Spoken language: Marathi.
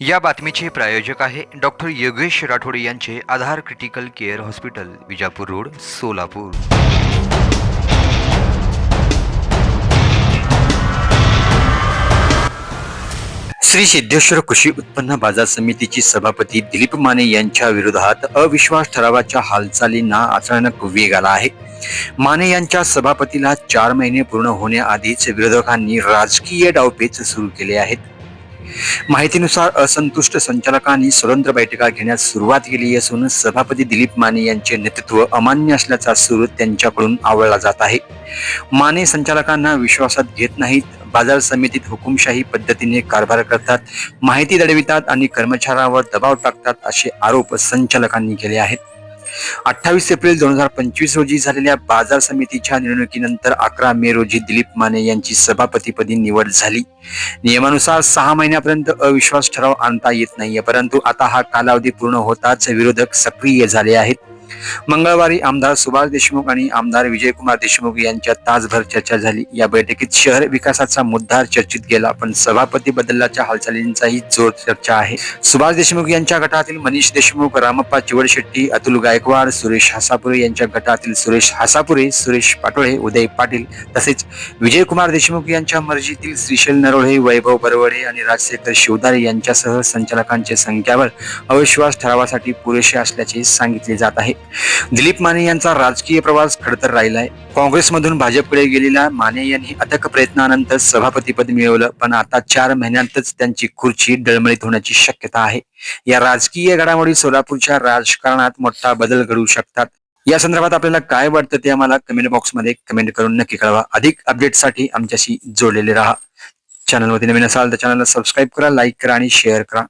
या बातमीचे प्रायोजक आहे डॉक्टर योगेश राठोड यांचे Aadhar critical care hospital Vijapur road Solapur. Shri Siddheshwar कृषी उत्पन्न बाजार समितीची सभापती दिलीप माने यांच्या विरोधात अविश्वास ठरावाच्या हालचालींना अचानक वेग आला आहे. माने यांच्या सभापतीला चार महिने पूर्ण होण्याआधीच विरोधकांनी राजकीय डावपेच सुरू केले आहेत. माहितीनुसार असंतुष्ट संचालकांनी स्वतंत्र बैठका घेण्यास सुरुवात केली असून सभापती दिलीप माने यांचे नेतृत्व अमान्य असल्याचा सूर त्यांच्याकडून आवळला जात आहे. माने संचालकांना विश्वासात घेत नाहीत बाजार समितीत हुकुमशाही पद्धतीने कारभार करतात माहिती दडवितात आणि कर्मचाऱ्यावर दबाव टाकतात असे आरोप संचालकांनी केले आहेत. अठ्ठावीस एप्रिल दोन हजार पंचवीस रोजी झालेल्या बाजार समितीच्या निवडणुकीनंतर अकरा मे रोजी दिलीप माने यांची सभापतीपदी निवड झाली. नियमानुसार सहा महिन्यापर्यंत अविश्वास ठराव आणता येत नाहीये परंतु आता हा कालावधी पूर्ण होताच विरोधक सक्रिय झाले आहेत. मंगळवारी आमदार सुभाष देशमुख आणि आमदार विजयकुमार देशमुख यांच्यात तासभर चर्चा झाली. या बैठकीत शहर विकासाचा मुद्दा चर्चित गेला. पण सभापती बदलाच्या हालचालींचाही जोर चर्चा आहे. सुभाष देशमुख यांच्या गटातील मनीष देशमुख रामप्पा चिवडशेट्टी अतुल गायकवाड सुरेश हासापुरे यांच्या गटातील सुरेश हासापुरे सुरेश पाटोळे उदय पाटील तसेच विजयकुमार देशमुख यांच्या मर्जीतील श्रीशैल नरोळे वैभव बरवडे आणि राजशेखर शिवदारे यांच्यासह संचालकांचे संख्यावर अविश्वास ठरावासाठी पुरेसे असल्याचे सांगितले जात आहे. दिलीप माने यांचा राजकीय प्रवास खडतर राहिलाय. काँग्रेसमधून भाजपकडे गेलेल्या माने यांनी अथक प्रयत्नानंतर सभापतीपद मिळवलं पण आता चार महिन्यांतच त्यांची खुर्ची डळमळीत होण्याची शक्यता आहे. या राजकीय घडामोडी सोलापूरच्या राजकारणात मोठा बदल घडू शकतात. या संदर्भात आपल्याला काय वाटतं ते आम्हाला कमेंट बॉक्समध्ये कमेंट करून नक्की कळवा. अधिक अपडेटसाठी आमच्याशी जोडलेले राहा. चॅनलमध्ये नवीन असाल तर चॅनलला सबस्क्राईब करा लाईक करा आणि शेअर करा.